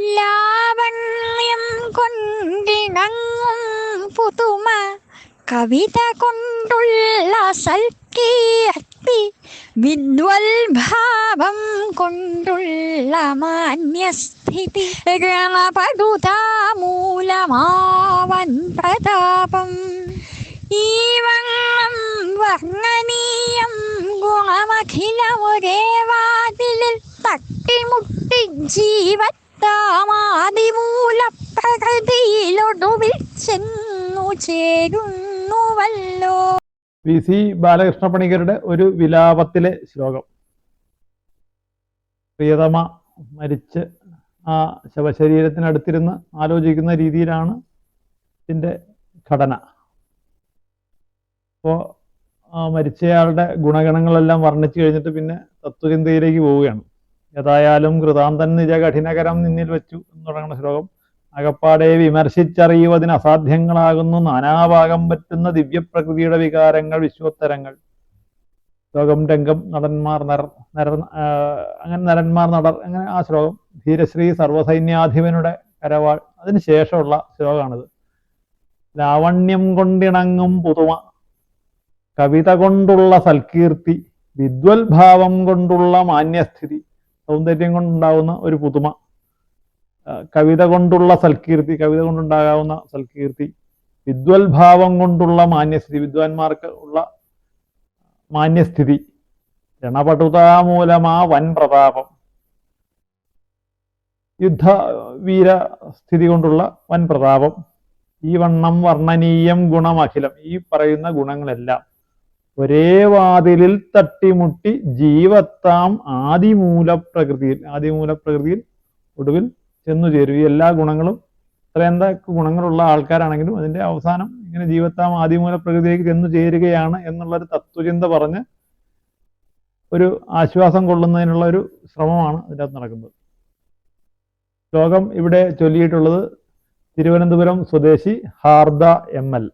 ലാവണ്യം കൊണ്ടിണങ്ങും പുതുമ. കവിത കൊണ്ടുള്ള സൽക്കീർത്തി വിദ്വൽഭാവം കൊണ്ടുള്ള മാന്യസ്ഥിതി. ഗണപടുതാമൂലമാവൻ പ്രതാപം. ഈ വണ്ണം വർണനീയം ഗുണമഖില ഒരേ വാതിലിൽ തട്ടിമുട്ടി ജീവത്താമാതിമൂല പ്രകൃതിയിലൊടുവിൽ ചെന്നു ചേരുന്നുവല്ലോ. വി സി ബാലകൃഷ്ണ പണിക്കരുടെ ഒരു വിലാപത്തിലെ ശ്ലോകം. പ്രിയതമ മരിച്ച് ആ ശവശരീരത്തിനടുത്തിരുന്ന് ആലോചിക്കുന്ന രീതിയിലാണ് ഇതിന്റെ ഘടന. അപ്പോൾ മരിച്ചയാളുടെ ഗുണഗണങ്ങളെല്ലാം വർണിച്ചു കഴിഞ്ഞിട്ട് പിന്നെ തത്വചിന്തയിലേക്ക് പോവുകയാണ്. ഏതായാലും കൃതാന്തൻ നിജ കഠിനകരം നിന്നിൽ വെച്ചു എന്ന് തുടങ്ങുന്ന ശ്ലോകം. അകപ്പാടെ വിമർശിച്ചറിയുവതിന് അസാധ്യങ്ങളാകുന്നു. നാനാഭാഗം പറ്റുന്ന ദിവ്യപ്രകൃതിയുടെ വികാരങ്ങൾ വിശ്വോത്തരങ്ങൾ. ലോകം രംഗം നടന്മാർ നര നര അങ്ങനെ നരന്മാർ നടർ അങ്ങനെ ആ ശ്ലോകം. ധീരശ്രീ സർവസൈന്യാധിപനുടെ കരവാൾ. അതിന് ശേഷമുള്ള ശ്ലോകമാണിത്. ലാവണ്യം കൊണ്ടിണങ്ങും പുതുമ. കവിത കൊണ്ടുള്ള സൽകീർത്തി. വിദ്വൽഭാവം കൊണ്ടുള്ള മാന്യസ്ഥിതി. സൗന്ദര്യം കൊണ്ടുണ്ടാകുന്ന ഒരു പുതുമ. കവിത കൊണ്ടുള്ള സൽകീർത്തി കവിത കൊണ്ടുണ്ടാകാവുന്ന സൽകീർത്തി വിദ്വൽഭാവം കൊണ്ടുള്ള മാന്യസ്ഥിതി വിദ്വാൻമാർക്ക് ഉള്ള മാന്യസ്ഥിതി രണപടുതാമൂലമാ വൻ പ്രതാപം യുദ്ധ വീര സ്ഥിതി കൊണ്ടുള്ള വൻ പ്രതാപം ഈ വണ്ണം വർണനീയം ഗുണമഖിലം ഈ പറയുന്ന ഗുണങ്ങളെല്ലാം. ഒരേ വാതിലിൽ തട്ടിമുട്ടി ജീവത്താം ആദിമൂല പ്രകൃതിയിൽ ആദിമൂല പ്രകൃതിയിൽ ഒടുവിൽ ചെന്നു ചേരും ഈ എല്ലാ ഗുണങ്ങളും ഇത്രയെന്താ ഗുണങ്ങളുള്ള ആൾക്കാരാണെങ്കിലും അതിന്റെ അവസാനം ഇങ്ങനെ ജീവത്താം ആദിമൂല പ്രകൃതിയിലേക്ക് ചെന്നു ചേരുകയാണ് എന്നുള്ളൊരു തത്വചിന്ത പറഞ്ഞ് ഒരു ആശ്വാസം കൊള്ളുന്നതിനുള്ള ഒരു ശ്രമമാണ് ഇതിനകത്ത് നടക്കുന്നത്. ശ്ലോകം ഇവിടെ ചൊല്ലിയിട്ടുള്ളത് തിരുവനന്തപുരം സ്വദേശി ഹാർദ എം എൽ.